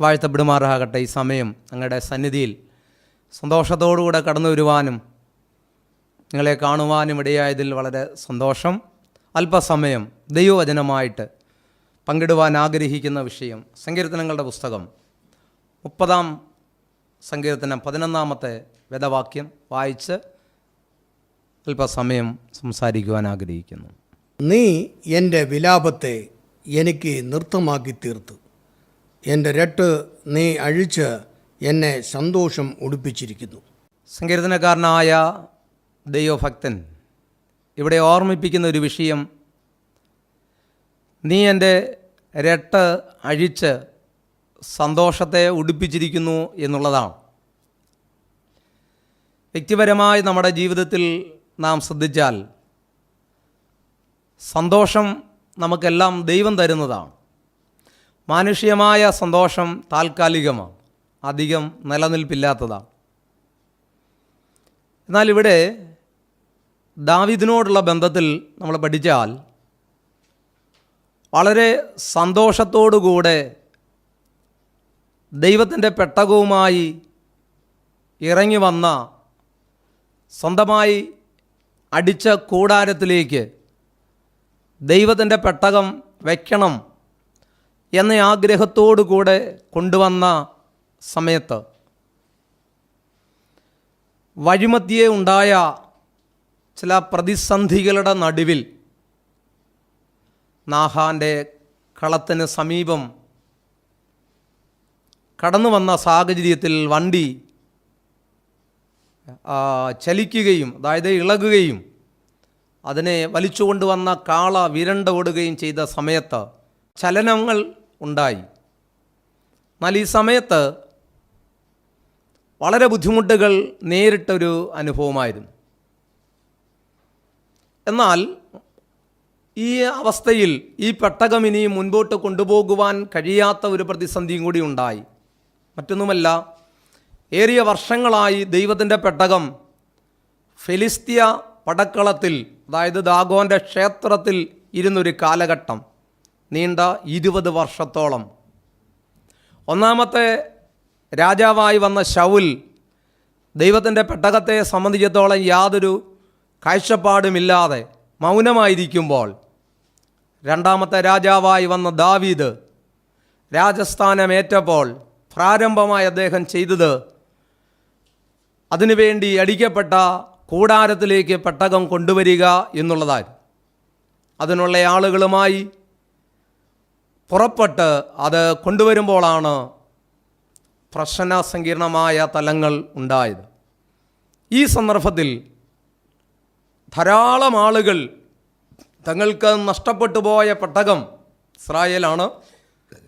വാഴ്ത്തപ്പെടുമാറാകട്ടെ ഈ സമയം ഞങ്ങളുടെ സന്നിധിയിൽ. സന്തോഷത്തോടുകൂടെ കടന്നു വരുവാനും നിങ്ങളെ കാണുവാനും ഇടയായതിൽ വളരെ സന്തോഷം. അല്പസമയം ദൈവവചനമായിട്ട് പങ്കിടുവാൻ ആഗ്രഹിക്കുന്ന വിഷയം സങ്കീർത്തനങ്ങളുടെ പുസ്തകം മുപ്പതാം സങ്കീർത്തനം പതിനൊന്നാമത്തെ വേദവാക്യം വായിച്ച് അല്പസമയം സംസാരിക്കുവാൻ ആഗ്രഹിക്കുന്നു. നീ എന്റെ വിലാപത്തെ എനിക്ക് നൃത്തമാക്കി തീർത്തു എന്റെ രട്ട് നീ അഴിച്ച് എന്നെ സന്തോഷം ഉടുപ്പിച്ചിരിക്കുന്നു. സങ്കീർത്തനക്കാരനായ ദൈവഭക്തൻ ഇവിടെ ഓർമ്മിപ്പിക്കുന്ന ഒരു വിഷയം നീ എന്റെ രട്ട് അഴിച്ച് സന്തോഷത്തെ ഉടുപ്പിച്ചിരിക്കുന്നു എന്നുള്ളതാണ്. വ്യക്തിപരമായി നമ്മുടെ ജീവിതത്തിൽ നാം ശ്രദ്ധിച്ചാൽ സന്തോഷം നമുക്കെല്ലാം ദൈവം തരുന്നതാണ്. മാനുഷികമായ സന്തോഷം താൽക്കാലികമാണ്. അധികം നിലനിൽപ്പില്ലാത്തതാണ്. എന്നാൽ ഇവിടെ ദാവിദിനോടുള്ള ബന്ധത്തിൽ നമ്മൾ പഠിച്ചാൽ വളരെ സന്തോഷത്തോടുകൂടെ ദൈവത്തിന്റെ പെട്ടകവുമായി ഇറങ്ങി വന്ന സ്വന്തമായി അടിച്ച കൂടാരത്തിലേക്ക് ദൈവത്തിന്റെ പെട്ടകം വയ്ക്കണം എന്ന ആഗ്രഹത്തോടു കൂടെ കൊണ്ടുവന്ന സമയത്ത് വഴിമധ്യേ ഉണ്ടായ ചില പ്രതിസന്ധികളുടെ നടുവിൽ നാഹാന്റെ കളത്തിന് സമീപം കടന്നു വന്ന സാഹചര്യത്തിൽ വണ്ടി ചലിക്കുകയും അതായത് ഇളകുകയും അതിനെ വലിച്ചുകൊണ്ടുവന്ന കാള വിരണ്ട ഓടുകയും ചെയ്ത സമയത്ത് ചലനങ്ങൾ ഉണ്ടായി. എന്നാൽ ഈ സമയത്ത് വളരെ ബുദ്ധിമുട്ടുകൾ നേരിട്ടൊരു അനുഭവമായിരുന്നു. എന്നാൽ ഈ അവസ്ഥയിൽ ഈ പെട്ടകം ഇനി മുൻപോട്ട് കൊണ്ടുപോകുവാൻ കഴിയാത്ത ഒരു പ്രതിസന്ധിയും കൂടി ഉണ്ടായി. മറ്റൊന്നുമല്ല ഏറിയ വർഷങ്ങളായി ദൈവത്തിന്റെ പെട്ടകം ഫെലിസ്തീയ പടക്കളത്തിൽ അതായത് ദാഗോന്റെ ക്ഷേത്രത്തിൽ ഇരുന്നൊരു കാലഘട്ടം. നീണ്ട ഇരുപത് വർഷത്തോളം. ഒന്നാമത്തെ രാജാവായി വന്ന ഷൗൽ ദൈവത്തിന്റെ പെട്ടകത്തെ സംബന്ധിച്ചിടത്തോളം യാതൊരു കാഴ്ചപ്പാടുമില്ലാതെ മൗനമായിരിക്കുമ്പോൾ രണ്ടാമത്തെ രാജാവായി വന്ന ദാവീദ് രാജസ്ഥാനമേറ്റപ്പോൾ പ്രാരംഭമായി അദ്ദേഹം ചെയ്തത് അതിനുവേണ്ടി അടിക്കപ്പെട്ട കൂടാരത്തിലേക്ക് പെട്ടകം കൊണ്ടുവരിക എന്നുള്ളതായിരുന്നു. അതിനുള്ള ആളുകളുമായി പുറപ്പെട്ട് അത് കൊണ്ടുവരുമ്പോഴാണ് പ്രശ്ന സങ്കീർണമായ തലങ്ങൾ ഉണ്ടായത്. ഈ സന്ദർഭത്തിൽ ധാരാളം ആളുകൾ തങ്ങൾക്ക് നഷ്ടപ്പെട്ടു പോയ പെട്ടകം ഇസ്രായേലാണ്.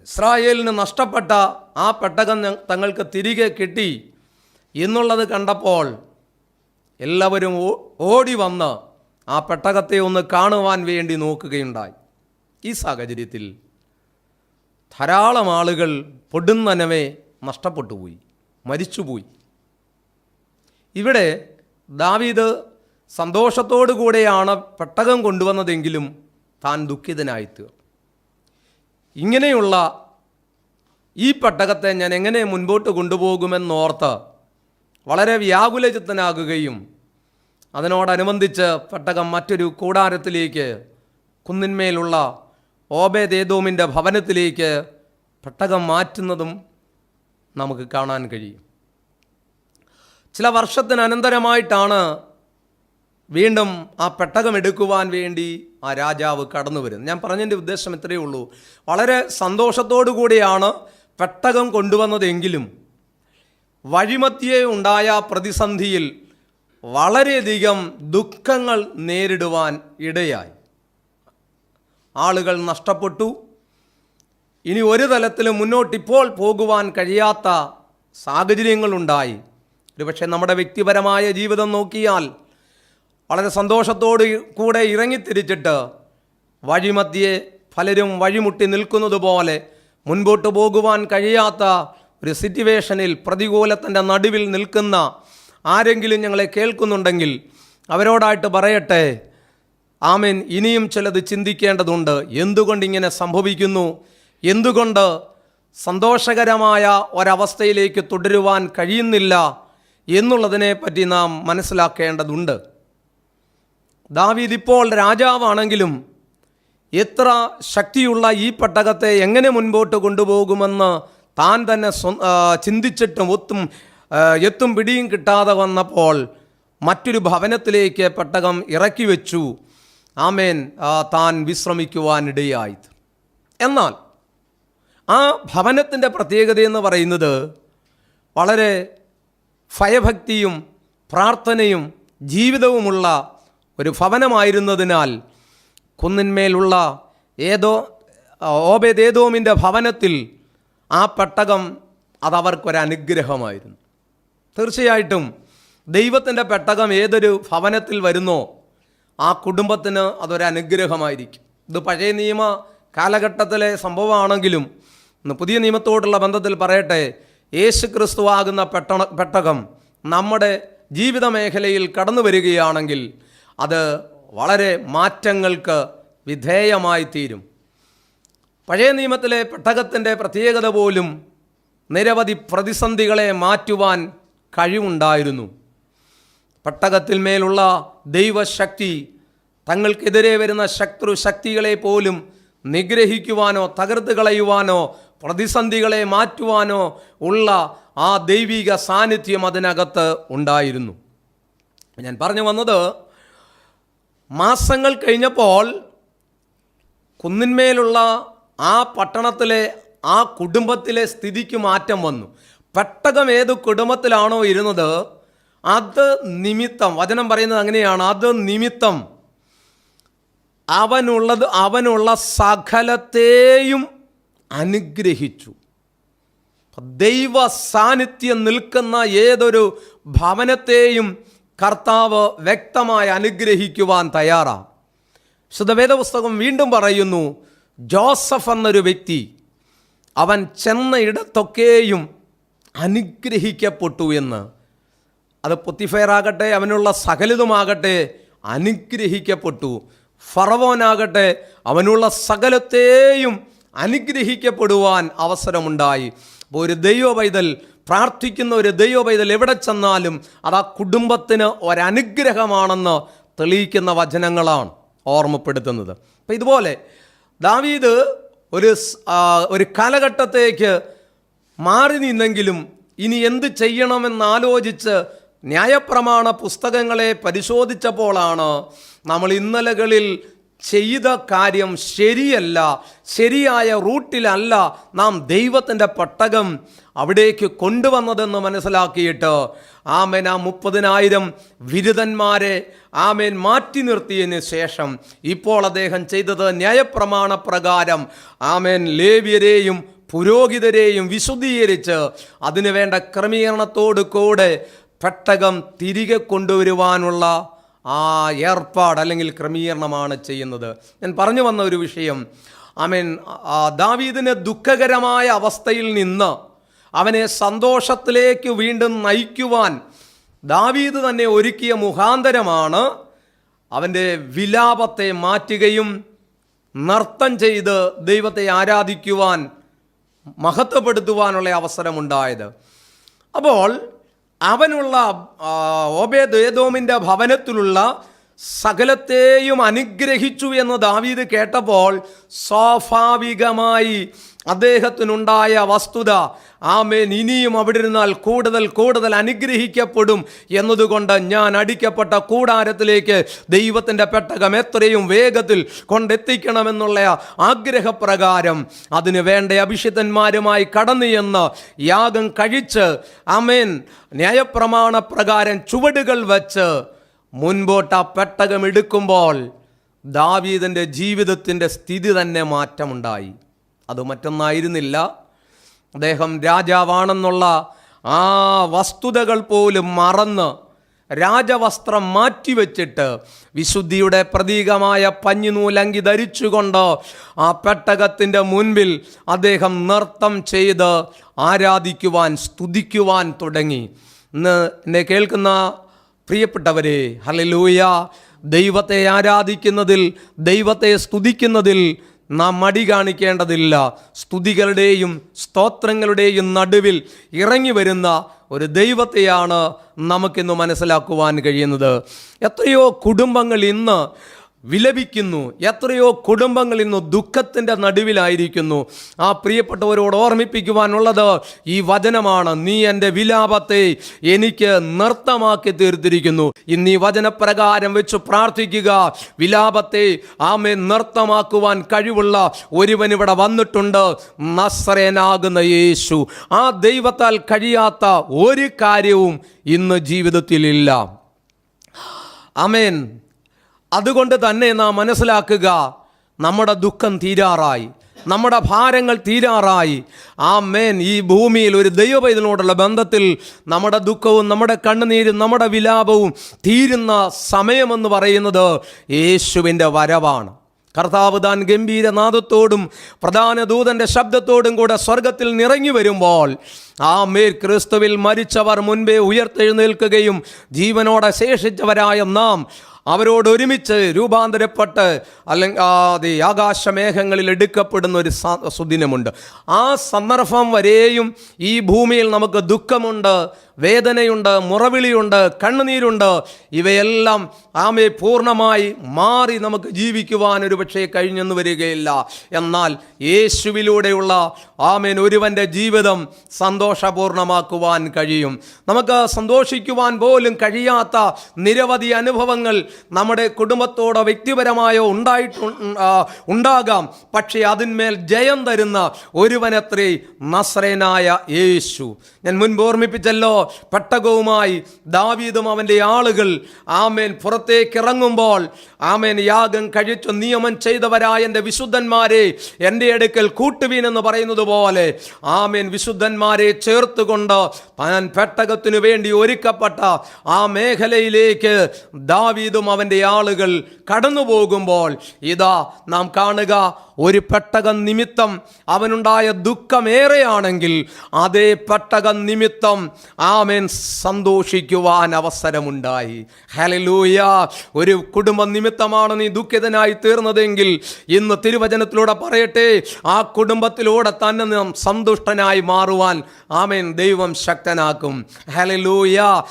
ഇസ്രായേലിന് നഷ്ടപ്പെട്ട ആ പെട്ടകം തങ്ങൾക്ക് തിരികെ കിട്ടി എന്നുള്ളത് കണ്ടപ്പോൾ എല്ലാവരും ഓടി വന്ന് ആ പെട്ടകത്തെ ഒന്ന് കാണുവാൻ വേണ്ടി നോക്കുകയുണ്ടായി. ഈ സാഹചര്യത്തിൽ ധാരാളം ആളുകൾ പൊടുന്നനവെ നഷ്ടപ്പെട്ടു പോയി മരിച്ചുപോയി. ഇവിടെ ദാവീദ് സന്തോഷത്തോടു കൂടെയാണ് പെട്ടകം കൊണ്ടുവന്നതെങ്കിലും താൻ ദുഃഖിതനായിത്തീർന്നു ഇങ്ങനെയുള്ള ഈ പെട്ടകത്തെ ഞാൻ എങ്ങനെ മുൻപോട്ട് കൊണ്ടുപോകുമെന്നോർത്ത് വളരെ വ്യാകുലചിത്തനാകുകയും അതിനോടനുബന്ധിച്ച് പെട്ടകം മറ്റൊരു കൂടാരത്തിലേക്ക് കുന്നിന്മേലുള്ള ഓബേദേദോമിന്റെ ഭവനത്തിലേക്ക് പെട്ടകം മാറ്റുന്നതും നമുക്ക് കാണാൻ കഴിയും. ചില വർഷത്തിനനന്തരമായിട്ടാണ് വീണ്ടും ആ പെട്ടകം എടുക്കുവാൻ വേണ്ടി ആ രാജാവ് കടന്നു വരുന്നത്. ഞാൻ പറഞ്ഞതിന്റെ ഉദ്ദേശം ഇത്രയേ ഉള്ളൂ. വളരെ സന്തോഷത്തോടു കൂടിയാണ് പെട്ടകം കൊണ്ടുവന്നതെങ്കിലും വഴിമധ്യേ ഉണ്ടായ പ്രതിസന്ധിയിൽ വളരെയധികം ദുഃഖങ്ങൾ നേരിടുവാൻ ഇടയായി. ആളുകൾ നഷ്ടപ്പെട്ടു. ഇനി ഒരു തലത്തിലും മുന്നോട്ടിപ്പോൾ പോകുവാൻ കഴിയാത്ത സാഹചര്യങ്ങളുണ്ടായി. ഒരുപക്ഷെ നമ്മുടെ വ്യക്തിപരമായ ജീവിതം നോക്കിയാൽ വളരെ സന്തോഷത്തോട് കൂടെ ഇറങ്ങിത്തിരിച്ചിട്ട് വഴിമധ്യേ പലരും വഴിമുട്ടി നിൽക്കുന്നത് പോലെ മുൻപോട്ട് പോകുവാൻ കഴിയാത്ത ഒരു സിറ്റുവേഷനിൽ പ്രതികൂലത്തിന്റെ നടുവിൽ നിൽക്കുന്ന ആരെങ്കിലും ഞങ്ങളെ കേൾക്കുന്നുണ്ടെങ്കിൽ അവരോടായിട്ട് പറയട്ടെ. ആമേൻ. ഇനിയും ചിലത് ചിന്തിക്കേണ്ടതുണ്ട്. എന്തുകൊണ്ട് ഇങ്ങനെ സംഭവിക്കുന്നു? എന്തുകൊണ്ട് സന്തോഷകരമായ ഒരവസ്ഥയിലേക്ക് തുടരുവാൻ കഴിയുന്നില്ല എന്നുള്ളതിനെ പറ്റി നാം മനസ്സിലാക്കേണ്ടതുണ്ട്. ദാവീദ് ഇപ്പോൾ രാജാവാണെങ്കിലും എത്ര ശക്തിയുള്ള ഈ പട്ടകത്തെ എങ്ങനെ മുൻപോട്ട് കൊണ്ടുപോകുമെന്ന് താൻ തന്നെ ചിന്തിച്ചിട്ടും ഒത്തും എത്തും പിടിയും കിട്ടാതെ വന്നപ്പോൾ മറ്റൊരു ഭവനത്തിലേക്ക് പെട്ടകം ഇറക്കി വെച്ചു. ആമേൻ. താൻ വിശ്രമിക്കുവാനിടയായി എന്നാൽ ആ ഭവനത്തിന്റെ പ്രത്യേകത എന്ന് പറയുന്നത് വളരെ ഭയഭക്തിയും പ്രാർത്ഥനയും ജീവിതവുമുള്ള ഒരു ഭവനമായിരുന്നതിനാൽ കുന്നിന്മേലുള്ള ഏതോ ഓബേദേദോമിന്റെ ഭവനത്തിൽ ആ പെട്ടകം അതവർക്കൊരു അനുഗ്രഹമായിരുന്നു തീർച്ചയായിട്ടും ദൈവത്തിന്റെ പെട്ടകം ഏതൊരു ഭവനത്തിൽ വരുന്നോ ആ കുടുംബത്തിന് അതൊരനുഗ്രഹമായിരിക്കും ഇത് പഴയ നിയമ കാലഘട്ടത്തിലെ സംഭവമാണെങ്കിലും പുതിയ നിയമത്തോടുള്ള ബന്ധത്തിൽ പറയട്ടെ യേശു ക്രിസ്തുവാകുന്ന പെട്ടണ പെട്ടകം നമ്മുടെ ജീവിത മേഖലയിൽ കടന്നു വരികയാണെങ്കിൽ അത് വളരെ മാറ്റങ്ങൾക്ക് വിധേയമായി തീരും. പഴയ നിയമത്തിലെ പെട്ടകത്തിന്റെ പ്രത്യേകത പോലും നിരവധി പ്രതിസന്ധികളെ മാറ്റുവാൻ കഴിവുണ്ടായിരുന്നു. പെട്ടകത്തിൽ മേലുള്ള ദൈവശക്തി തങ്ങൾക്കെതിരെ വരുന്ന ശത്രു ശക്തികളെ പോലും നിഗ്രഹിക്കുവാനോ തകർത്ത് കളയുവാനോ പ്രതിസന്ധികളെ മാറ്റുവാനോ ഉള്ള ആ ദൈവിക സാന്നിധ്യം അതിനകത്ത് ഉണ്ടായിരുന്നു. ഞാൻ പറഞ്ഞു വന്നത് മാസങ്ങൾ കഴിഞ്ഞപ്പോൾ കുന്നിന്മേലുള്ള ആ പട്ടണത്തിലെ ആ കുടുംബത്തിലെ സ്ഥിതിക്ക് മാറ്റം വന്നു. പെട്ടകം ഏത് കുടുംബത്തിലാണോ ഇരുന്നത് അത് നിമിത്തം. വചനം പറയുന്നത് അങ്ങനെയാണ്. അത് നിമിത്തം. അവനുള്ളത് അവനുള്ള സകലത്തെയും അനുഗ്രഹിച്ചു. ദൈവ സാന്നിധ്യം നിൽക്കുന്ന ഏതൊരു ഭവനത്തെയും കർത്താവ് വ്യക്തമായി അനുഗ്രഹിക്കുവാൻ തയ്യാറാണ്. ശുദ്ധവേദപുസ്തകം വീണ്ടും പറയുന്നു ജോസഫ് എന്നൊരു വ്യക്തി അവൻ ചെന്ന ഇടത്തൊക്കെയും അനുഗ്രഹിക്കപ്പെട്ടു എന്ന്. അത് പൊത്തിഫയറാകട്ടെ അവനുള്ള സകലതുമാകട്ടെ അനുഗ്രഹിക്കപ്പെട്ടു. ഫറവോനാകട്ടെ അവനുള്ള സകലത്തെയും അനുഗ്രഹിക്കപ്പെടുവാൻ അവസരമുണ്ടായി. അപ്പോൾ ഒരു ദൈവ പൈതൽ പ്രാർത്ഥിക്കുന്ന ഒരു ദൈവ പൈതൽ എവിടെ ചെന്നാലും അത് ആ കുടുംബത്തിന് ഒരനുഗ്രഹമാണെന്ന് തെളിയിക്കുന്ന വചനങ്ങളാണ് ഓർമ്മപ്പെടുത്തുന്നത്. അപ്പം ഇതുപോലെ ദാവീദ് ഒരു ഒരു കാലഘട്ടത്തേക്ക് മാറി നിന്നെങ്കിലും ഇനി എന്ത് ചെയ്യണമെന്നാലോചിച്ച് ന്യായപ്രമാണ പുസ്തകങ്ങളെ പരിശോധിച്ചപ്പോഴാണ് നമ്മൾ ഇന്നലകളിൽ ചെയ്ത കാര്യം ശരിയല്ല ശരിയായ റൂട്ടിലല്ല നാം ദൈവത്തിന്റെ പട്ടകം അവിടേക്ക് കൊണ്ടുവന്നതെന്ന് മനസ്സിലാക്കിയിട്ട് ആമേൻ ആ മുപ്പതിനായിരം ബിരുദന്മാരെ ആമേൻ മാറ്റി നിർത്തിയതിന് ശേഷം ഇപ്പോൾ അദ്ദേഹം ചെയ്തത് ന്യായപ്രമാണ പ്രകാരം ആമേൻ ലേവ്യരെയും പുരോഹിതരെയും വിശുദ്ധീകരിച്ച് അതിനുവേണ്ട ക്രമീകരണത്തോടു കൂടെ പെട്ടകം തിരികെ കൊണ്ടുവരുവാനുള്ള ആ ഏർപ്പാട് അല്ലെങ്കിൽ ക്രമീകരണമാണ് ചെയ്യുന്നത്. ഞാൻ പറഞ്ഞു വന്ന ഒരു വിഷയം ദാവീദിനെ ദാവീദിന് ദുഃഖകരമായ അവസ്ഥയിൽ നിന്ന് അവനെ സന്തോഷത്തിലേക്ക് വീണ്ടും നയിക്കുവാൻ ദാവീദ് തന്നെ ഒരുക്കിയ മുഖാന്തരമാണ് അവന്റെ വിലാപത്തെ മാറ്റുകയും നർത്തം ചെയ്ത് ദൈവത്തെ ആരാധിക്കുവാൻ മഹത്വപ്പെടുത്തുവാനുള്ള അവസരമുണ്ടായത്. അപ്പോൾ അവനുള്ള ഓബേദ് ഏതോമിന്റെ ഭവനത്തിലുള്ള സകലത്തെയും അനുഗ്രഹിച്ചു എന്ന് ദാവീദ് കേട്ടപ്പോൾ സ്വാഭാവികമായി അദ്ദേഹത്തിനുണ്ടായ വസ്തുത ആമേൻ ഇനിയും അവിടെ ഇരുന്നാൽ കൂടുതൽ കൂടുതൽ അനുഗ്രഹിക്കപ്പെടും എന്നതുകൊണ്ട് ഞാൻ അടിക്കപ്പെട്ട കൂടാരത്തിലേക്ക് ദൈവത്തിന്റെ പെട്ടകം എത്രയും വേഗത്തിൽ കൊണ്ടെത്തിക്കണമെന്നുള്ള ആഗ്രഹപ്രകാരം അതിന് വേണ്ട അഭിഷിതന്മാരുമായി കടന്നു എന്ന് യാഗം കഴിച്ച് ആമേൻ ന്യായപ്രമാണ പ്രകാരം ചുവടുകൾ വച്ച് മുൻപോട്ട് ആ പെട്ടകം എടുക്കുമ്പോൾ ദാവീദിന്റെ ജീവിതത്തിന്റെ സ്ഥിതി തന്നെ മാറ്റമുണ്ടായി. അത് മറ്റൊന്നായിരുന്നില്ല. അദ്ദേഹം രാജാവാണെന്നുള്ള ആ വസ്തുതകൾ പോലും മറന്ന് രാജവസ്ത്രം മാറ്റിവെച്ചിട്ട് വിശുദ്ധിയുടെ പ്രതീകമായ പഞ്ഞുനൂലങ്കി ധരിച്ചുകൊണ്ട് ആ പെട്ടകത്തിന്റെ മുൻപിൽ അദ്ദേഹം നൃത്തം ചെയ്ത് ആരാധിക്കുവാൻ സ്തുതിക്കുവാൻ തുടങ്ങി. ഇന്ന് എന്നെ കേൾക്കുന്ന പ്രിയപ്പെട്ടവരെ ഹലലൂയ ദൈവത്തെ ആരാധിക്കുന്നതിൽ ദൈവത്തെ സ്തുതിക്കുന്നതിൽ നാം മടി കാണിക്കേണ്ടതില്ല. സ്തുതികളുടെയും സ്തോത്രങ്ങളുടെയും നടുവിൽ ഇറങ്ങി വരുന്ന ഒരു ദൈവത്തെയാണ് നമുക്കിന്ന് മനസ്സിലാക്കുവാൻ കഴിയുന്നത്. എത്രയോ കുടുംബങ്ങൾ ഇന്ന് വിലപിക്കുന്നു. എത്രയോ കുടുംബങ്ങൾ ഇന്ന് ദുഃഖത്തിന്റെ നടുവിലായിരിക്കുന്നു. ആ പ്രിയപ്പെട്ടവരോട് ഓർമ്മിപ്പിക്കുവാനുള്ളത് ഈ വചനമാണ്. നീ എന്റെ വിലാപത്തെ എനിക്ക് നൃത്തമാക്കി തീർത്തിരിക്കുന്നു. ഇന്ന് ഈ വചനപ്രകാരം വെച്ച് പ്രാർത്ഥിക്കുക. വിലാപത്തെ ആമെ നൃത്തമാക്കുവാൻ കഴിവുള്ള ഒരുവൻ ഇവിടെ വന്നിട്ടുണ്ട്. നസ്രേനാകുന്ന യേശു. ആ ദൈവത്താൽ കഴിയാത്ത ഒരു കാര്യവും ഇന്ന് ജീവിതത്തിലില്ല. അമേൻ അതുകൊണ്ട് തന്നെ നാം മനസ്സിലാക്കുക നമ്മുടെ ദുഃഖം തീരാറായി നമ്മുടെ ഭാരങ്ങൾ തീരാറായി. ആ മേൻ ഈ ഭൂമിയിൽ ഒരു ദൈവപൈതലിനോടുള്ള ബന്ധത്തിൽ നമ്മുടെ ദുഃഖവും നമ്മുടെ കണ്ണുനീരും നമ്മുടെ വിലാപവും തീരുന്ന സമയമെന്ന് പറയുന്നത് യേശുവിന്റെ വരവാണ്. കർത്താവ് താൻ ഗംഭീരനാദത്തോടും പ്രധാന ദൂതന്റെ ശബ്ദത്തോടും കൂടെ സ്വർഗത്തിൽ നിറങ്ങി വരുമ്പോൾ ആ മേൽ ക്രിസ്തുവിൽ മരിച്ചവർ മുൻപേ ഉയർത്തെഴുന്നേൽക്കുകയും ജീവനോടെ ശേഷിച്ചവരായ നാം അവരോട് ഒരുമിച്ച് രൂപാന്തരപ്പെട്ട് അല്ലെങ്കിൽ അത് ആകാശമേഘങ്ങളിൽ എടുക്കപ്പെടുന്ന ഒരു സുദിനമുണ്ട്. ആ സന്ദർഭം വരെയും ഈ ഭൂമിയിൽ നമുക്ക് ദുഃഖമുണ്ട് വേദനയുണ്ട് മുറവിളിയുണ്ട് കണ്ണുനീരുണ്ട്. ഇവയെല്ലാം ആമേ പൂർണമായി മാറി നമുക്ക് ജീവിക്കുവാൻ ഒരു പക്ഷേ കഴിഞ്ഞെന്ന് വരികയില്ല. എന്നാൽ യേശുവിലൂടെയുള്ള ആമേൻ ഒരുവന്റെ ജീവിതം സന്തോഷപൂർണമാക്കുവാൻ കഴിയും. നമുക്ക് സന്തോഷിക്കുവാൻ പോലും കഴിയാത്ത നിരവധി അനുഭവങ്ങൾ നമ്മുടെ കുടുംബത്തോടോ വ്യക്തിപരമായോ ഉണ്ടായിട്ട് ഉണ്ടാകാം. പക്ഷേ അതിന്മേൽ ജയം തരുന്ന ഒരുവനത്രേ നസ്രേനായ യേശു. ഞാൻ മുൻപ് ഓർമ്മിപ്പിച്ചല്ലോ പെട്ടകവുമായി ദാവീദും അവന്റെ ആളുകൾ ആമേൻ പുറത്തേക്ക് ഇറങ്ങുമ്പോൾ ആമേൻ യാഗം കഴിച്ചു നിയമം ചെയ്തവരായ എന്റെ വിശുദ്ധന്മാരെ എന്റെ അടുക്കൽ കൂട്ടുവീൻ എന്ന് പറയുന്നത് പോലെ ആമേൻ വിശുദ്ധന്മാരെ ചേർത്തുകൊണ്ട് താൻ പെട്ടകത്തിനു വേണ്ടി ഒരുക്കപ്പെട്ട ആ മേഖലയിലേക്ക് ദാവീദും അവന്റെ ആളുകൾ കടന്നു പോകുമ്പോൾ ഇതാ നാം കാണുക ഒരു പെട്ടകം നിമിത്തം അവനുണ്ടായ ദുഃഖമേറെയാണെങ്കിൽ അതേ പെട്ടകം നിമിത്തം ആമേൻ സന്തോഷിക്കുവാൻ അവസരമുണ്ടായി. ഹലലൂയ ഒരു കുടുംബ നിമിത്തമാണ് നീ ദുഃഖിതനായി തീർന്നതെങ്കിൽ ഇന്ന് തിരുവചനത്തിലൂടെ പറയട്ടെ ആ കുടുംബത്തിലൂടെ തന്നെ നാം സന്തുഷ്ടനായി മാറുവാൻ ആമേൻ ദൈവം ശക്തനാക്കും. ഹലലൂയ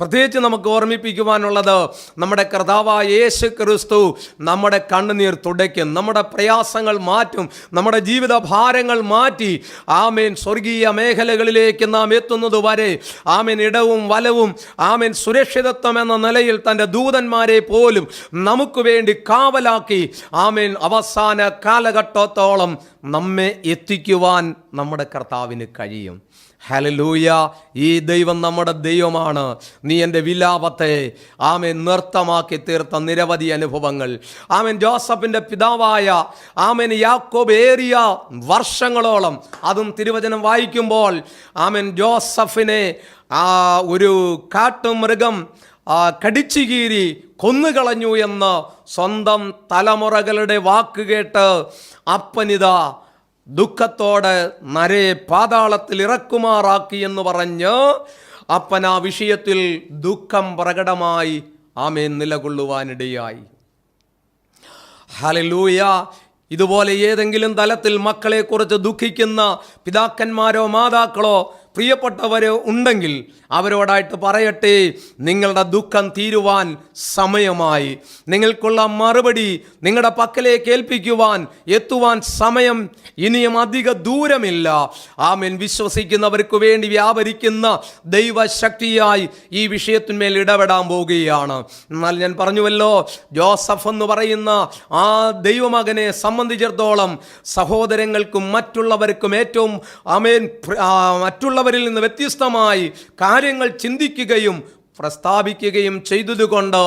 പ്രത്യേകിച്ച് നമുക്ക് ഓർമ്മിപ്പിക്കുവാനുള്ളത് നമ്മുടെ കർത്താവായ യേശു ക്രിസ്തു നമ്മുടെ കണ്ണുനീർ തുടയ്ക്കും നമ്മുടെ പ്രയാസങ്ങൾ മാറ്റും നമ്മുടെ ജീവിത ഭാരങ്ങൾ മാറ്റി. ആമേൻ. സ്വർഗീയ മേഖലകളിലേക്ക് നാം എത്തുന്നത് വരെ ആമേൻ ഇടവും വലവും ആമേൻ സുരക്ഷിതത്വം എന്ന നിലയിൽ തന്റെ ദൂതന്മാരെ പോലും നമുക്ക് വേണ്ടി കാവലാക്കി. ആമേൻ. അവസാന കാലഘട്ടത്തോളം നമ്മെ എത്തിക്കുവാൻ നമ്മുടെ കർത്താവിന് കഴിയും. ഹലലൂയ ഈ ദൈവം നമ്മുടെ ദൈവമാണ്. നീ എന്റെ വിലാപത്തെ ആമേൻ നൃത്തമാക്കി തീർത്ത നിരവധി അനുഭവങ്ങൾ. ആമേൻ ജോസഫിന്റെ പിതാവായ ആമേൻ യാക്കോബ് ഏറിയ വർഷങ്ങളോളം അതും തിരുവചനം വായിക്കുമ്പോൾ ആമേൻ ജോസഫിനെ ആ ഒരു കാട്ടുമൃഗം കടിച്ചു കീരി കൊന്നുകളഞ്ഞു എന്ന് സ്വന്തം തലമുറകളുടെ വാക്കുകേട്ട് അപ്പനിത ദുഃഖത്തോടെ നരയെ പാതാളത്തിൽ ഇറക്കുമാറാക്കി എന്ന് പറഞ്ഞ് അപ്പൻ ആ വിഷയത്തിൽ ദുഃഖം പ്രകടമായി ആമേൻ നിലകൊള്ളുവാനിടയായി. ഹലലൂയ ഇതുപോലെ ഏതെങ്കിലും തലത്തിൽ മക്കളെക്കുറിച്ച് ദുഃഖിക്കുന്ന പിതാക്കന്മാരോ മാതാക്കളോ പ്രിയപ്പെട്ടവർ ഉണ്ടെങ്കിൽ അവരോടായിട്ട് പറയട്ടെ നിങ്ങളുടെ ദുഃഖം തീരുവാൻ സമയമായി. നിങ്ങൾക്കുള്ള മറുപടി നിങ്ങളുടെ പക്കലേക്ക് ഏൽപ്പിക്കുവാൻ എത്തുവാൻ സമയം ഇനിയും അധിക ദൂരമില്ല. ആമേൻ. വിശ്വസിക്കുന്നവർക്ക് വേണ്ടി വ്യാപരിക്കുന്ന ദൈവശക്തിയായി ഈ വിഷയത്തിന്മേൽ ഇടപെടാൻ പോവുകയാണ്. എന്നാൽ ഞാൻ പറഞ്ഞുവല്ലോ ജോസഫ് എന്ന് പറയുന്ന ആ ദൈവമകനെ സംബന്ധിച്ചിടത്തോളം സഹോദരങ്ങൾക്കും മറ്റുള്ളവർക്കും ഏറ്റവും ആമേൻ ആ, മറ്റുള്ളവരിൽ നിന്ന് വ്യത്യസ്തമായി കാര്യങ്ങൾ ചിന്തിക്കുകയും പ്രസ്താവിക്കുകയും ചെയ്തതുകൊണ്ട്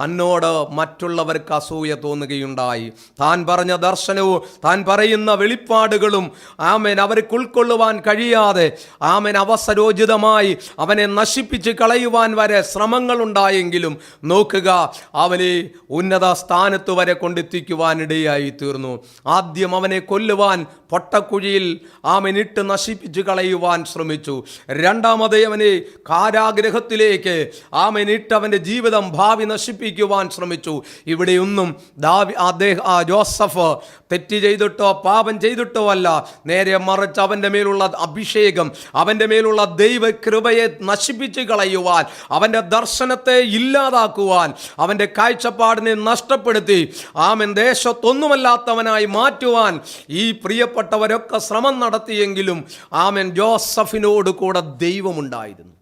തന്നോട് മറ്റുള്ളവർക്ക് അസൂയ തോന്നുകയുണ്ടായി. താൻ പറഞ്ഞ ദർശനവും താൻ പറയുന്ന വെളിപ്പാടുകളും ആമേൻ അവർക്ക് ഉൾക്കൊള്ളുവാൻ കഴിയാതെ ആമേൻ അവസരോചിതമായി അവനെ നശിപ്പിച്ച് കളയുവാൻ വരെ ശ്രമങ്ങളുണ്ടായെങ്കിലും നോക്കുക അവനെ ഉന്നത സ്ഥാനത്ത് വരെ കൊണ്ടെത്തിക്കുവാനിടയായി തീർന്നു. ആദ്യം അവനെ കൊല്ലുവാൻ പൊട്ടക്കുഴിയിൽ ആമനിട്ട് നശിപ്പിച്ച് കളയുവാൻ ശ്രമിച്ചു. രണ്ടാമതേ അവനെ കാരാഗ്രഹത്തിലേക്ക് ആമനിട്ട് അവന്റെ ജീവിതം ഭാവി നശിപ്പിക്കുവാൻ ശ്രമിച്ചു. ഇവിടെയൊന്നും ദാവി അദ്ദേഹം ആ ജോസഫ് തെറ്റ് ചെയ്തിട്ടോ പാപം ചെയ്തിട്ടോ അല്ല. നേരെ മറിച്ച് അവന്റെ മേലുള്ള അഭിഷേകം അവന്റെ മേലുള്ള ദൈവകൃപയെ നശിപ്പിച്ച് കളയുവാൻ അവന്റെ ദർശനത്തെ ഇല്ലാതാക്കുവാൻ അവന്റെ കാഴ്ചപ്പാടിനെ നഷ്ടപ്പെടുത്തി ആമൻ ദേശത്തൊന്നുമല്ലാത്തവനായി മാറ്റുവാൻ ഈ പ്രിയപ്പെട്ടവരൊക്കെ ശ്രമം നടത്തിയെങ്കിലും ആമൻ ജോസഫിനോട് കൂടെ ദൈവമുണ്ടായിരുന്നു.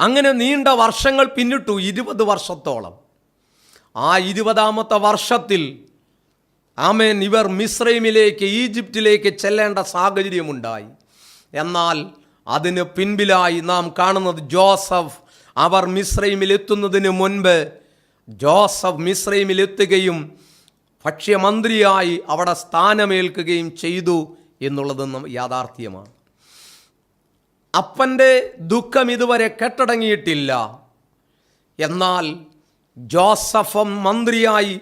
അങ്ങനെ നീണ്ട വർഷങ്ങൾ പിന്നിട്ടു ഇരുപത് വർഷത്തോളം. ആ ഇരുപതാമത്തെ വർഷത്തിൽ ആമേൻ ഇവർ മിസ്രൈമിലേക്ക് ഈജിപ്തിലേക്ക് ചെല്ലേണ്ട സാഹചര്യമുണ്ടായി. എന്നാൽ അതിന് പിൻപിലായി നാം കാണുന്നത് ജോസഫ് അവർ മിശ്രൈമിലെത്തുന്നതിന് മുൻപ് ജോസഫ് മിശ്രൈമിലെത്തുകയും ഭക്ഷ്യമന്ത്രിയായി അവിടെ സ്ഥാനമേൽക്കുകയും ചെയ്തു എന്നുള്ളത് യാഥാർത്ഥ്യമാണ്. അപ്പന്റെ ദുഃഖം ഇതുവരെ കെട്ടടങ്ങിയിട്ടില്ല. എന്നാൽ ജോസഫം മന്ത്രിയായി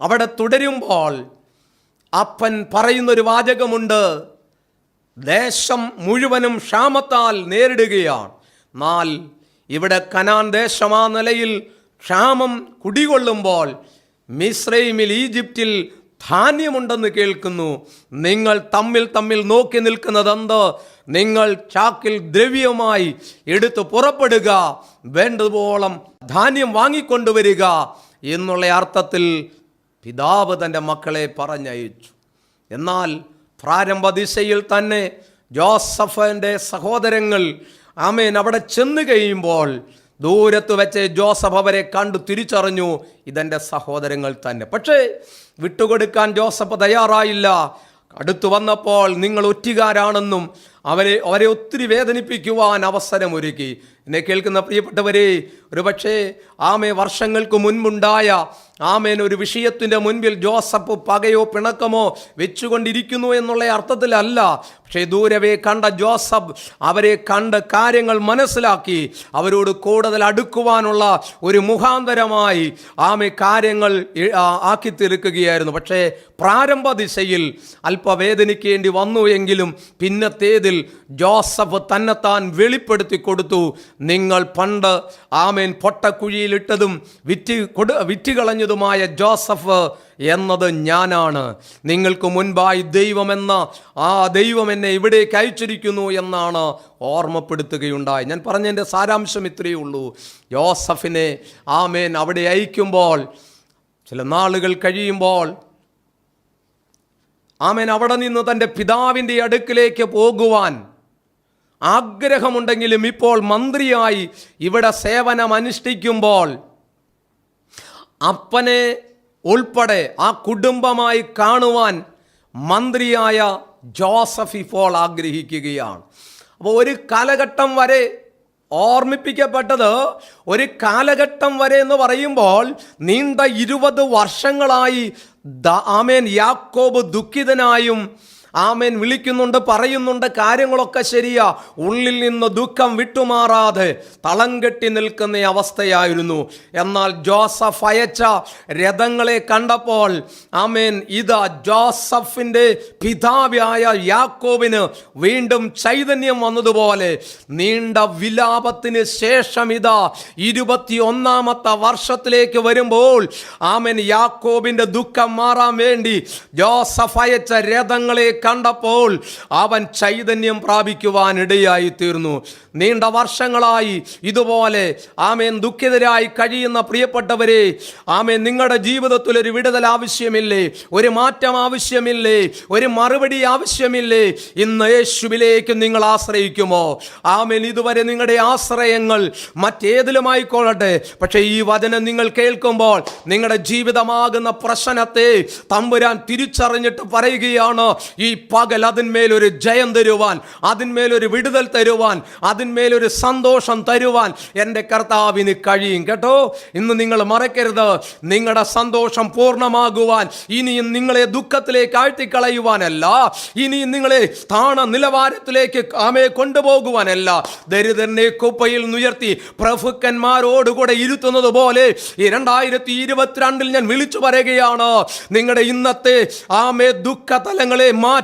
അവിടെ തുടരുമ്പോൾ അപ്പൻ പറയുന്നൊരു വാചകമുണ്ട് ദേശം മുഴുവനും ക്ഷാമത്താൽ നേരിടുകയാണ്. എന്നാൽ ഇവിടെ കനാൻ ദേശം ആ നിലയിൽ ക്ഷാമം കുടികൊള്ളുമ്പോൾ മിസ്രൈമിൽ ഈജിപ്തിൽ ധാന്യമുണ്ടെന്ന് കേൾക്കുന്നു. നിങ്ങൾ തമ്മിൽ തമ്മിൽ നോക്കി നിൽക്കുന്നതെന്ത്? നിങ്ങൾ ചാക്കിൽ ദ്രവ്യമായി എടുത്തു പുറപ്പെടുക വേണ്ടതുപോളം ധാന്യം വാങ്ങിക്കൊണ്ടുവരിക എന്നുള്ള അർത്ഥത്തിൽ പിതാവ് തന്റെ മക്കളെ പറഞ്ഞയച്ചു. എന്നാൽ പ്രാരംഭ ദിശയിൽ തന്നെ ജോസഫിന്റെ സഹോദരങ്ങൾ ആമേൻ അവിടെ ചെന്ന് കഴിയുമ്പോൾ ദൂരത്ത് വെച്ച് ജോസഫ് അവരെ കണ്ടു തിരിച്ചറിഞ്ഞു ഇതെന്റെ സഹോദരങ്ങൾ തന്നെ. പക്ഷേ വിട്ടുകൊടുക്കാൻ ജോസഫ് തയ്യാറായില്ല. അടുത്തു വന്നപ്പോൾ നിങ്ങൾ ഒറ്റുകാരാണെന്നും അവരെ അവരെ ഒത്തിരി വേദനിപ്പിക്കുവാൻ അവസരമൊരുക്കി. എന്നെ കേൾക്കുന്ന പ്രിയപ്പെട്ടവരെ ഒരുപക്ഷേ ആമേ വർഷങ്ങൾക്ക് മുൻപുണ്ടായ ആമേൻ ഒരു വിഷയത്തിന്റെ മുൻപിൽ ജോസഫ് പകയോ പിണക്കമോ വെച്ചുകൊണ്ടിരിക്കുന്നു എന്നുള്ള അർത്ഥത്തിലല്ല. പക്ഷേ ദൂരവേ കണ്ട ജോസഫ് അവരെ കണ്ട് കാര്യങ്ങൾ മനസ്സിലാക്കി. അവരോട് കൂടുതൽ അടുക്കുവാനുള്ള ഒരു മുഖാന്തരമായി ആമെ കാര്യങ്ങൾ ആക്കി തീർക്കുകയായിരുന്നു. പക്ഷേ പ്രാരംഭ ദിശയിൽ അല്പവേദനിക്കേണ്ടി വന്നു എങ്കിലും പിന്നത്തേതിൽ ജോസഫ് തന്നെത്താൻ വെളിപ്പെടുത്തി കൊടുത്തു. നിങ്ങൾ പണ്ട് ആമേൻ പൊട്ടക്കുഴിയിലിട്ടതും വിറ്റ് കൊടു വിറ്റുകളഞ്ഞതുമായ ജോസഫ് എന്നത് ഞാനാണ്. നിങ്ങൾക്ക് മുൻപായി ദൈവമെന്ന ആ ദൈവം എന്നെ ഇവിടേക്ക് അയച്ചിരിക്കുന്നു എന്നാണ് ഓർമ്മപ്പെടുത്തുകയുണ്ടായി. ഞാൻ പറഞ്ഞതിന്റെ സാരാംശം ഇത്രയേ ഉള്ളൂ. ജോസഫിനെ ആമേൻ അവിടെ അയക്കുമ്പോൾ ചില നാളുകൾ കഴിയുമ്പോൾ ആമേൻ. അവിടെ നിന്ന് തന്റെ പിതാവിന്റെ അടുക്കിലേക്ക് പോകുവാൻ ആഗ്രഹമുണ്ടെങ്കിലും ഇപ്പോൾ മന്ത്രിയായി ഇവിടെ സേവനം അനുഷ്ഠിക്കുമ്പോൾ അപ്പനെ ഉൾപ്പെടെ ആ കുടുംബമായി കാണുവാൻ മന്ത്രിയായ ജോസഫ് ഇപ്പോൾ ആഗ്രഹിക്കുകയാണ്. അപ്പോൾ ഒരു കാലഘട്ടം വരെ ഓർമ്മിപ്പിക്കപ്പെട്ടത് ഒരു കാലഘട്ടം വരെ എന്ന് പറയുമ്പോൾ നീണ്ട ഇരുപത് വർഷങ്ങളായി ആമേൻ യാക്കോബ് ദുഃഖിതനായും ആമേൻ വിളിക്കുന്നുണ്ട് പറയുന്നുണ്ട് കാര്യങ്ങളൊക്കെ ശരിയാ. ഉള്ളിൽ നിന്ന് ദുഃഖം വിട്ടുമാറാതെ തളം കെട്ടി നിൽക്കുന്ന അവസ്ഥയായിരുന്നു. എന്നാൽ ജോസഫ് അയച്ച രഥങ്ങളെ കണ്ടപ്പോൾ ആമേൻ ഇതാ ജോസഫിന്റെ പിതാവായ യാക്കോബിന് വീണ്ടും ചൈതന്യം വന്നതുപോലെ നീണ്ട വിലാപത്തിന് ശേഷം ഇതാ ഇരുപത്തിയൊന്നാമത്തെ വർഷത്തിലേക്ക് വരുമ്പോൾ ആമേൻ യാക്കോബിന്റെ ദുഃഖം മാറാൻ വേണ്ടി ജോസഫ് അയച്ച രഥങ്ങളെ കണ്ടപ്പോൾ അവൻ ചൈതന്യം പ്രാപിക്കുവാൻ ഇടയായി തീർന്നു നീണ്ട വർഷങ്ങളായി ഇതുപോലെ ആമേൻ ദുഃഖിതരായി കഴിയുന്ന പ്രിയപ്പെട്ടവരെ ആമേൻ നിങ്ങളുടെ ജീവിതത്തിൽ ഒരു വിടുതൽ ആവശ്യമില്ലേ? ഒരു മാറ്റം ആവശ്യമില്ലേ? ഒരു മറുപടി ആവശ്യമില്ലേ? ഇന്ന് യേശുവിലേക്ക് നിങ്ങൾ ആശ്രയിക്കുമോ? ആമേൻ ഇതുവരെ നിങ്ങളുടെ ആശ്രയങ്ങൾ മറ്റേതിലുമായിക്കൊള്ളട്ടെ. പക്ഷേ ഈ വചനം നിങ്ങൾ കേൾക്കുമ്പോൾ നിങ്ങളുടെ ജീവിതമാകുന്ന പ്രശ്നത്തെ തമ്പുരാൻ തിരിച്ചറിഞ്ഞിട്ട് പറയുകയാണ്. ഈ പകൽ അതിന്മേൽ ഒരു ജയം തരുവാൻ അതിന്മേലൊരു വിടുതൽ തരുവാൻ അതിന്മേലൊരു സന്തോഷം തരുവാൻ എന്റെ കർത്താവിന് കഴിയും. കേട്ടോ? ഇന്ന് നിങ്ങൾ മറക്കരുത്. നിങ്ങളുടെ സന്തോഷം പൂർണമാകുവാൻ ഇനിയും നിങ്ങളെ ദുഃഖത്തിലേക്ക് ആഴ്ത്തിക്കളയുവാനല്ല ഇനിയും നിങ്ങളെ താണ നിലവാരത്തിലേക്ക് ആമയെ കൊണ്ടുപോകുവാനല്ല. ദരിദ്രനെ കുപ്പയിൽ ഉയർത്തി പ്രഭുക്കന്മാരോടുകൂടെ ഇരുത്തുന്നത് പോലെ ഈ രണ്ടായിരത്തി ഇരുപത്തിരണ്ടിൽ ഞാൻ വിളിച്ചു പറയുകയാണ് നിങ്ങളുടെ ഇന്നത്തെ ആമേ ദുഃഖ തലങ്ങളെ മാറ്റി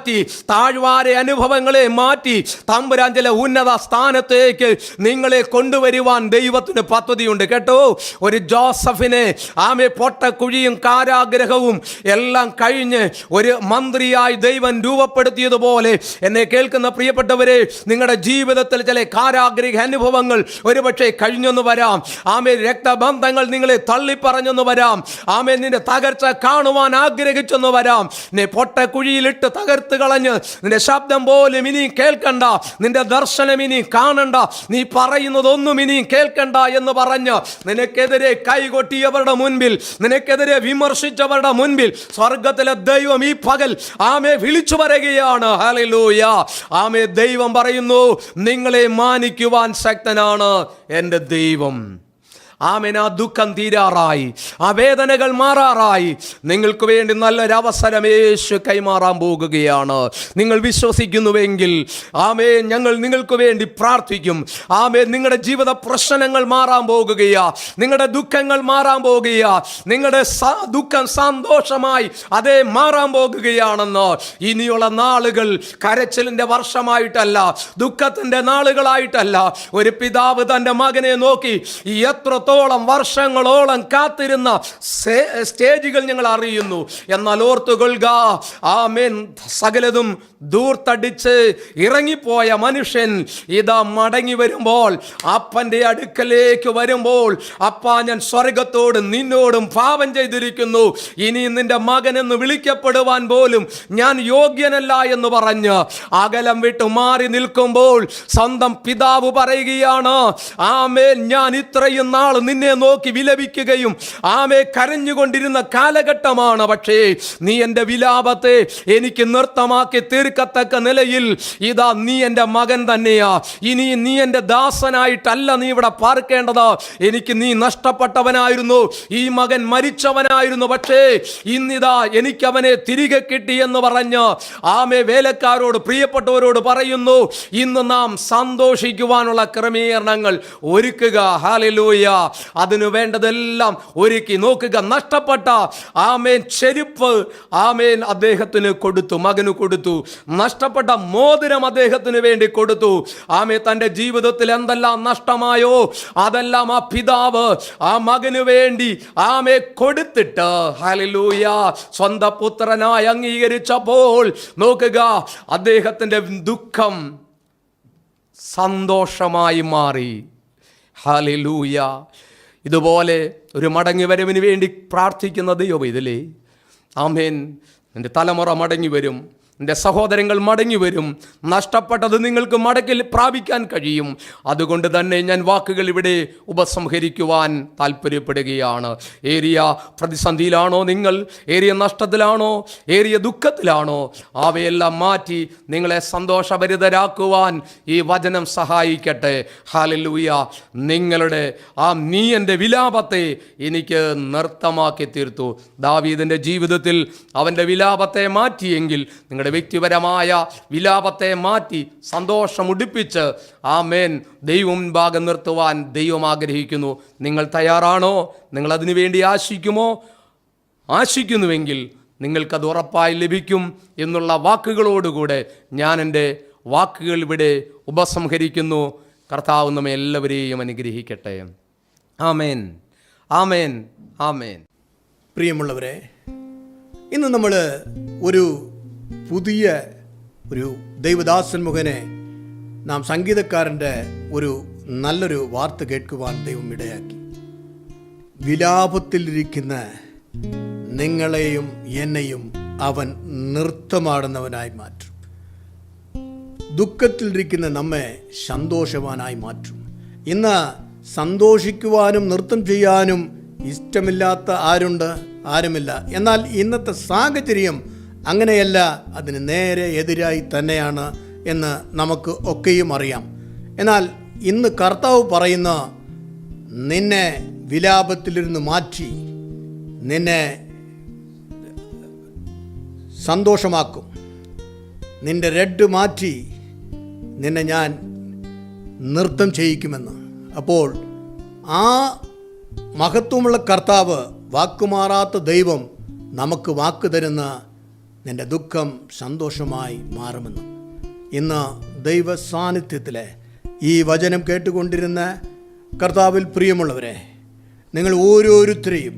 താഴ്വാര അനുഭവങ്ങളെ മാറ്റി തമ്പുരാൻ ഉന്നത സ്ഥാനത്തേക്ക് നിങ്ങളെ കൊണ്ടുവരുവാൻ ദൈവത്തിന് പദ്ധതിയുണ്ട്. കേട്ടോ ഒരു ജോസഫിനെ ആമെ പൊട്ടക്കുഴിയും കാരാഗ്രഹവും എല്ലാം കഴിഞ്ഞ് ഒരു മന്ത്രിയായി ദൈവം രൂപപ്പെടുത്തിയതുപോലെ എന്നെ കേൾക്കുന്ന പ്രിയപ്പെട്ടവരെ നിങ്ങളുടെ ജീവിതത്തിൽ ചില കാരാഗ്രഹ അനുഭവങ്ങൾ ഒരുപക്ഷെ കഴിഞ്ഞെന്ന് വരാം. ആമെ രക്തബന്ധങ്ങൾ നിങ്ങളെ തള്ളിപ്പറഞ്ഞെന്ന് വരാം. ആമെ നിന്റെ തകർച്ച കാണുവാൻ ആഗ്രഹിച്ചെന്ന് വരാം. നീ പൊട്ടക്കുഴിയിലിട്ട് തകർത്ത് കളഞ്ഞ് നിന്റെ ശബ്ദം പോലും ഇനിയും കേൾക്കണ്ട. നിന്റെ ദർശനം ഇനി കാണണ്ട. നീ പറയുന്നതൊന്നും ഇനിയും കേൾക്കണ്ട എന്ന് പറഞ്ഞ് നിനക്കെതിരെ കൈകൊട്ടിയവരുടെ മുൻപിൽ നിനക്കെതിരെ വിമർശിച്ചവരുടെ മുൻപിൽ സ്വർഗത്തിലെ ദൈവം ഈ പകൽ ആമെ വിളിച്ചു പറയുകയാണ്. ഹല്ലേലൂയ. ആമെ ദൈവം പറയുന്നു നിങ്ങളെ മാനിക്കുവാൻ ശക്തനാണ് എന്റെ ദൈവം. ആമേൻ. ആ ദുഃഖം തീരാറായി. ആ വേദനകൾ മാറാറായി. നിങ്ങൾക്ക് വേണ്ടി നല്ലൊരവസരം യേശു കൈമാറാൻ പോകുകയാണ്. നിങ്ങൾ വിശ്വസിക്കുന്നുവെങ്കിൽ ആമേ ഞങ്ങൾ നിങ്ങൾക്ക് വേണ്ടി പ്രാർത്ഥിക്കും. ആമേ നിങ്ങളുടെ ജീവിത പ്രശ്നങ്ങൾ മാറാൻ പോകുകയാ. നിങ്ങളുടെ ദുഃഖങ്ങൾ മാറാൻ പോകുകയാ. നിങ്ങളുടെ ദുഃഖം സന്തോഷമായി അതേ മാറാൻ പോകുകയാണെന്ന് ഇനിയുള്ള നാളുകൾ കരച്ചിലിന്റെ വർഷമായിട്ടല്ല ദുഃഖത്തിന്റെ നാളുകളായിട്ടല്ല. ഒരു പിതാവ് തന്റെ മകനെ നോക്കി ഈ എത്രത്തോളം വർഷങ്ങളോളം കാത്തിരുന്ന സ്റ്റേജുകൾ ഞങ്ങൾ അറിയുന്നു. എന്നാൽ ഓർത്തു ഓർത്തുകൊള്ളുക മേൻ സകലതും ദൂർത്തടിച്ച് ഇറങ്ങിപ്പോയ മനുഷ്യൻ ഇതാ മടങ്ങി വരുമ്പോൾ അപ്പന്റെ അടുക്കലേക്ക് വരുമ്പോൾ അപ്പാ ഞാൻ സ്വർഗത്തോടും നിന്നോടും പാപം ചെയ്തിരിക്കുന്നു. ഇനി നിന്റെ മകൻ എന്ന് വിളിക്കപ്പെടുവാൻ പോലും ഞാൻ യോഗ്യനല്ല എന്ന് പറഞ്ഞ് അകലം വിട്ടു മാറി നിൽക്കുമ്പോൾ സ്വന്തം പിതാവ് പറയുകയാണ് ആമേൻ ഞാൻ ഇത്രയും നാൾ നിന്നെ നോക്കി വിലപിക്കുകയും ആമേ കരഞ്ഞുകൊണ്ടിരുന്ന കാലഘട്ടമാണ് പക്ഷേ നീ എന്റെ വിലാപത്തെ എനിക്ക് നൃത്തമാക്കി തീർക്കത്തക്ക നിലയിൽ ഇതാ നീ എന്റെ മകൻ തന്നെയാ. ഇനി നീ എന്റെ ദാസനായിട്ടല്ല നീ ഇവിടെ പാർക്കേണ്ടത്. എനിക്ക് നീ നഷ്ടപ്പെട്ടവനായിരുന്നു. ഈ മകൻ മരിച്ചവനായിരുന്നു. പക്ഷേ ഇന്നിതാ എനിക്കവനെ തിരികെ കിട്ടി എന്ന് പറഞ്ഞ് ആമേ വേലക്കാരോട് പ്രിയപ്പെട്ടവരോട് പറയുന്നു ഇന്ന് നാം സന്തോഷിക്കുവാനുള്ള ക്രമീകരണങ്ങൾ ഒരുക്കുക. ഹാലലൂയ അതിനു വേണ്ടതെല്ലാം ഒരുക്കി നോക്കുക. നഷ്ടപ്പെട്ട. ആമേൻ. ചെരുപ്പ് ആമേൻ അദ്ദേഹത്തിന് കൊടുത്തു. മകന് കൊടുത്തു. നഷ്ടപ്പെട്ട മോതിരം അദ്ദേഹത്തിന് വേണ്ടി കൊടുത്തു. ആമേ തന്റെ ജീവിതത്തിൽ എന്തെല്ലാം നഷ്ടമായോ? അതെല്ലാം ആ പിതാവ് ആ മകന് വേണ്ടി ആമേ കൊടുത്തിട്ട്. ഹലൂയ സ്വന്തം പുത്രനായി അംഗീകരിച്ചപ്പോൾ നോക്കുക. അദ്ദേഹത്തിന്റെ ദുഃഖം സന്തോഷമായി മാറി. ഹാലൂയ ഇതുപോലെ ഒരു മടങ്ങി വരവിന് വേണ്ടി പ്രാർത്ഥിക്കുന്ന ദൈവം ഇതിലേ. ആമേൻ. എന്റെ തലമുറ മടങ്ങി വരും എന്റെ സഹോദരങ്ങൾ മടങ്ങി വരും. നഷ്ടപ്പെട്ടത് നിങ്ങൾക്ക് മടക്കിൽ പ്രാപിക്കാൻ കഴിയും. അതുകൊണ്ട് തന്നെ ഞാൻ വാക്കുകൾ ഇവിടെ ഉപസംഹരിക്കുവാൻ താല്പര്യപ്പെടുകയാണ് ഏരിയ പ്രതിസന്ധിയിലാണോ നിങ്ങൾ? ഏരിയ നഷ്ടത്തിലാണോ? ഏരിയ ദുഃഖത്തിലാണോ? അവയെല്ലാം മാറ്റി നിങ്ങളെ സന്തോഷഭരിതരാക്കുവാൻ ഈ വചനം സഹായിക്കട്ടെ. ഹാലലൂയ നിങ്ങളുടെ ആ നീ എന്റെ വിലാപത്തെ എനിക്ക് നൃത്തമാക്കി തീർത്തു ദാവീദിന്റെ ജീവിതത്തിൽ അവന്റെ വിലാപത്തെ മാറ്റിയെങ്കിൽ നിങ്ങളുടെ വ്യക്തിപരമായ വിലാപത്തെ മാറ്റി സന്തോഷം ഉടുപ്പിച്ച് ആ മേൻ ദൈവം ഭാഗം നിർത്തുവാൻ ദൈവം ആഗ്രഹിക്കുന്നു. നിങ്ങൾ തയ്യാറാണോ? നിങ്ങൾ അതിനു വേണ്ടി ആശിക്കുമോ? ആശിക്കുന്നുവെങ്കിൽ നിങ്ങൾക്കത് ഉറപ്പായി ലഭിക്കും എന്നുള്ള വാക്കുകളോടുകൂടെ ഞാൻ എന്റെ വാക്കുകൾ ഇവിടെ ഉപസംഹരിക്കുന്നു. കർത്താവ് നമ്മെ എല്ലാവരെയും അനുഗ്രഹിക്കട്ടെ. ആമേൻ. ആമേൻ. ആമേൻ. പ്രിയമുള്ളവരെ ഇന്ന് നമ്മൾ ഒരു പുതിയ ഒരു ദൈവദാസൻ മുഖനെ നാം സംഗീതക്കാരന്റെ ഒരു നല്ലൊരു വാർത്ത കേൾക്കുവാൻ ദൈവം ഇടയാക്കി. വിലാപത്തിലിരിക്കുന്ന നിങ്ങളെയും എന്നെയും അവൻ നൃത്തമാടുന്നവനായി മാറ്റും. ദുഃഖത്തിലിരിക്കുന്ന നമ്മെ സന്തോഷവാനായി മാറ്റും. ഇന്ന് സന്തോഷിക്കുവാനും നൃത്തം ചെയ്യാനും ഇഷ്ടമില്ലാത്ത ആരുണ്ട്? ആരുമില്ല. എന്നാൽ ഇന്നത്തെ സാഹചര്യം അങ്ങനെയല്ല അതിന് നേരെ എതിരായി തന്നെയാണ് എന്ന് നമുക്ക് ഒക്കെയും അറിയാം. എന്നാൽ ഇന്ന് കർത്താവ് പറയുന്ന നിന്നെ വിലാപത്തിലിരുന്ന് മാറ്റി നിന്നെ സന്തോഷമാക്കും. നിന്റെ റെഡ് മാറ്റി നിന്നെ ഞാൻ നൃത്തം ചെയ്യിക്കുമെന്ന്. അപ്പോൾ ആ മഹത്വമുള്ള കർത്താവ് വാക്കുമാറാത്ത ദൈവം നമുക്ക് വാക്ക് തരുന്ന നിന്റെ ദുഃഖം സന്തോഷമായി മാറുമെന്ന്. ഇന്ന് ദൈവ സാന്നിധ്യത്തിലെ ഈ വചനം കേട്ടുകൊണ്ടിരുന്ന കർത്താവിൽ പ്രിയമുള്ളവരെ നിങ്ങൾ ഓരോരുത്തരെയും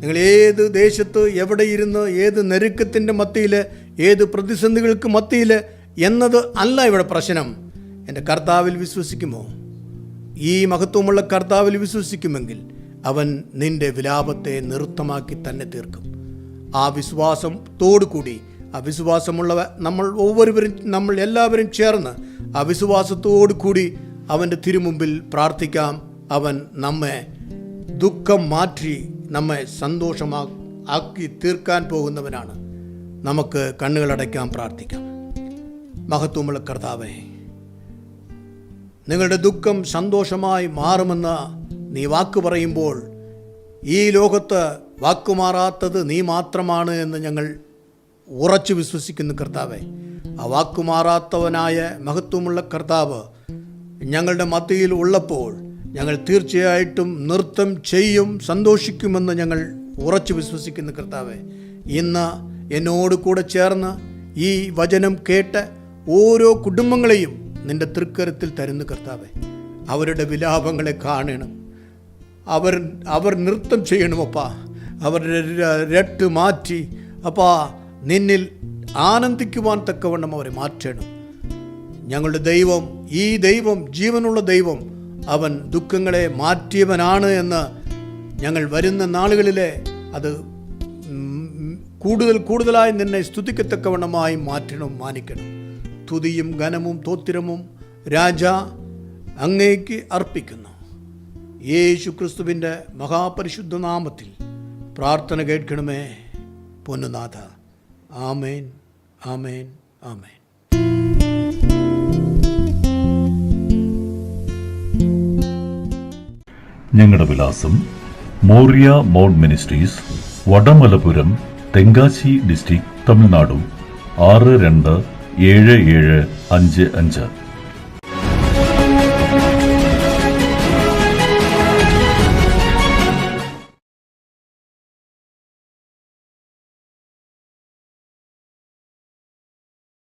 നിങ്ങൾ ഏത് ദേശത്ത് എവിടെ ഇരുന്ന് ഏത് നെരുക്കത്തിന്റെ മത്തിയിൽ ഏത് പ്രതിസന്ധികൾക്ക് മത്തിയിൽ എന്നത് അല്ല ഇവിടെ പ്രശ്നം. എന്റെ കർത്താവിൽ വിശ്വസിക്കുമോ? ഈ മഹത്വമുള്ള കർത്താവിൽ വിശ്വസിക്കുമെങ്കിൽ അവൻ നിന്റെ വിലാപത്തെ നിർത്തമാക്കി തന്നെ തീർക്കും. ആ വിശ്വാസത്തോടു കൂടി ആ വിശ്വാസമുള്ളവ നമ്മൾ ഒവ്വൊരുവരും നമ്മൾ എല്ലാവരും ചേർന്ന് അവിശ്വാസത്തോടു കൂടി അവന്റെ തിരുമുമ്പിൽ പ്രാർത്ഥിക്കാം. അവൻ നമ്മെ ദുഃഖം മാറ്റി നമ്മെ സന്തോഷമാ ആക്കി തീർക്കാൻ പോകുന്നവനാണ്. നമുക്ക് കണ്ണുകളടയ്ക്കാൻ പ്രാർത്ഥിക്കാം. മഹത്വമുള്ള കർത്താവേ നിങ്ങളുടെ ദുഃഖം സന്തോഷമായി മാറുമെന്ന് നീ വാക്ക് പറയുമ്പോൾ ഈ ലോകത്ത് വാക്കുമാറാത്തത് നീ മാത്രമാണ് എന്ന് ഞങ്ങൾ ഉറച്ചു വിശ്വസിക്കുന്നു കർത്താവെ. ആ വാക്കുമാറാത്തവനായ മഹത്വമുള്ള കർത്താവ് ഞങ്ങളുടെ മത്തിയിൽ ഉള്ളപ്പോൾ ഞങ്ങൾ തീർച്ചയായിട്ടും നൃത്തം ചെയ്യും സന്തോഷിക്കുമെന്ന് ഞങ്ങൾ ഉറച്ചു വിശ്വസിക്കുന്ന കർത്താവെ. ഇന്ന് എന്നോട് കൂടെ ചേർന്ന് ഈ വചനം കേട്ട് ഓരോ കുടുംബങ്ങളെയും നിന്റെ തൃക്കരത്തിൽ തരുന്നു കർത്താവെ. അവരുടെ വിലാപങ്ങളെ കാണണം. അവർ അവർ നൃത്തം ചെയ്യണമപ്പാ. അവരുടെ രട്ട് മാറ്റി. അപ്പാ നിന്നിൽ ആനന്ദിക്കുവാൻ തക്കവണ്ണം അവരെ മാറ്റണം. ഞങ്ങളുടെ ദൈവം ഈ ദൈവം ജീവനുള്ള ദൈവം അവൻ ദുഃഖങ്ങളെ മാറ്റിയവനാണ് എന്ന് ഞങ്ങൾ വരുന്ന നാളുകളിലെ അത് കൂടുതൽ കൂടുതലായി നിന്നെ സ്തുതിക്കത്തക്കവണ്ണമായി മാറ്റണം മാനിക്കണം. തുതിയും ഘനവും തോത്തിരമും രാജ അങ്ങേക്ക് അർപ്പിക്കുന്നു. യേശു ക്രിസ്തുവിന്റെ മഹാപരിശുദ്ധ നാമത്തിൽ പ്രാർത്ഥന കേൾക്കണമേ പൊന്നുനാഥ. ആമേൻ ആമേൻ ആമേൻ. ഞങ്ങളുടെ വിലാസം Moriah mount ministries Vadamalapuram Tenkasi district Tamil Nadu ആറ് രണ്ട് ഏഴ് ഏഴ് അഞ്ച് അഞ്ച്.